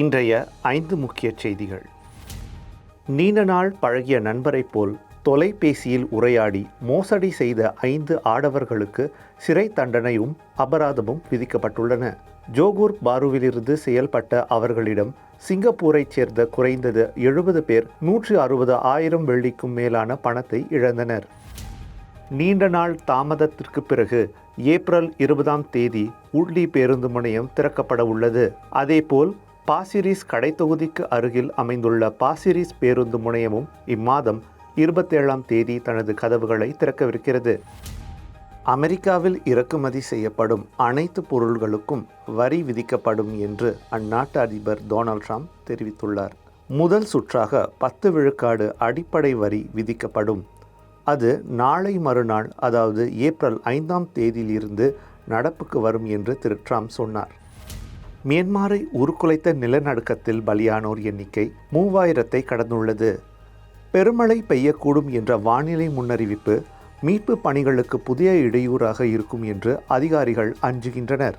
இன்றைய ஐந்து முக்கிய செய்திகள். நீண்ட நாள் பழகிய நண்பரைப் போல் தொலைபேசியில் உரையாடி மோசடி செய்த ஐந்து ஆடவர்களுக்கு சிறை தண்டனையும் அபராதமும் விதிக்கப்பட்டுள்ளன. ஜோகூர் பாருவிலிருந்து செயல்பட்ட அவர்களிடம் சிங்கப்பூரைச் சேர்ந்த குறைந்தது எழுபது பேர் நூற்றி அறுபது ஆயிரம் வெள்ளிக்கும் மேலான பணத்தை இழந்தனர். நீண்ட நாள் தாமதத்திற்கு பிறகு ஏப்ரல் இருபதாம் தேதி உள்ளி பேருந்து முனையம் திறக்கப்பட உள்ளது. அதேபோல் பாசிரிஸ் கடைத்தொகுதிக்கு அருகில் அமைந்துள்ள பாசிரிஸ் பேருந்து முனையமும் இம்மாதம் இருபத்தேழாம் தேதி தனது கதவுகளை திறக்கவிருக்கிறது. அமெரிக்காவில் இறக்குமதி செய்யப்படும் அனைத்து பொருள்களுக்கும் வரி விதிக்கப்படும் என்று அந்நாட்டு அதிபர் டொனால்ட் ட்ரம்ப் தெரிவித்துள்ளார். முதல் சுற்றாக பத்து விழுக்காடு அடிப்படை வரி விதிக்கப்படும். அது நாளை மறுநாள் அதாவது ஏப்ரல் ஐந்தாம் தேதியிலிருந்து நடப்புக்கு வரும் என்று திரு ட்ரம்ப் சொன்னார். மியான்மரை உருக்குலைத்த நிலநடுக்கத்தில் பலியானோர் எண்ணிக்கை மூவாயிரத்தை கடந்துள்ளது. பெருமழை பெய்யக்கூடும் என்ற வானிலை முன்னறிவிப்பு மீட்பு பணிகளுக்கு புதிய இடையூறாக இருக்கும் என்று அதிகாரிகள் அஞ்சுகின்றனர்.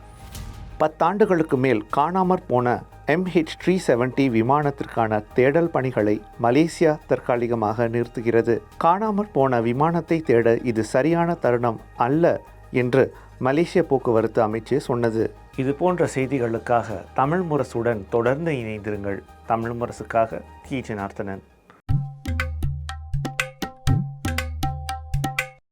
பத்தாண்டுகளுக்கு மேல் காணாமற் போன எம்ஹெச் த்ரீ செவன்டி விமானத்திற்கான தேடல் பணிகளை மலேசியா தற்காலிகமாக நிறுத்துகிறது. காணாமற் போன விமானத்தை தேட இது சரியான தருணம் அல்ல என்று மலேசிய போக்குவரத்து அமைச்சு சொன்னது. இது போன்ற செய்திகளுக்காக தமிழ் முரசுடன் தொடர்ந்து இணைந்திருங்கள். தமிழ் முரசுக்காக கி. ஜனார்த்தனன்.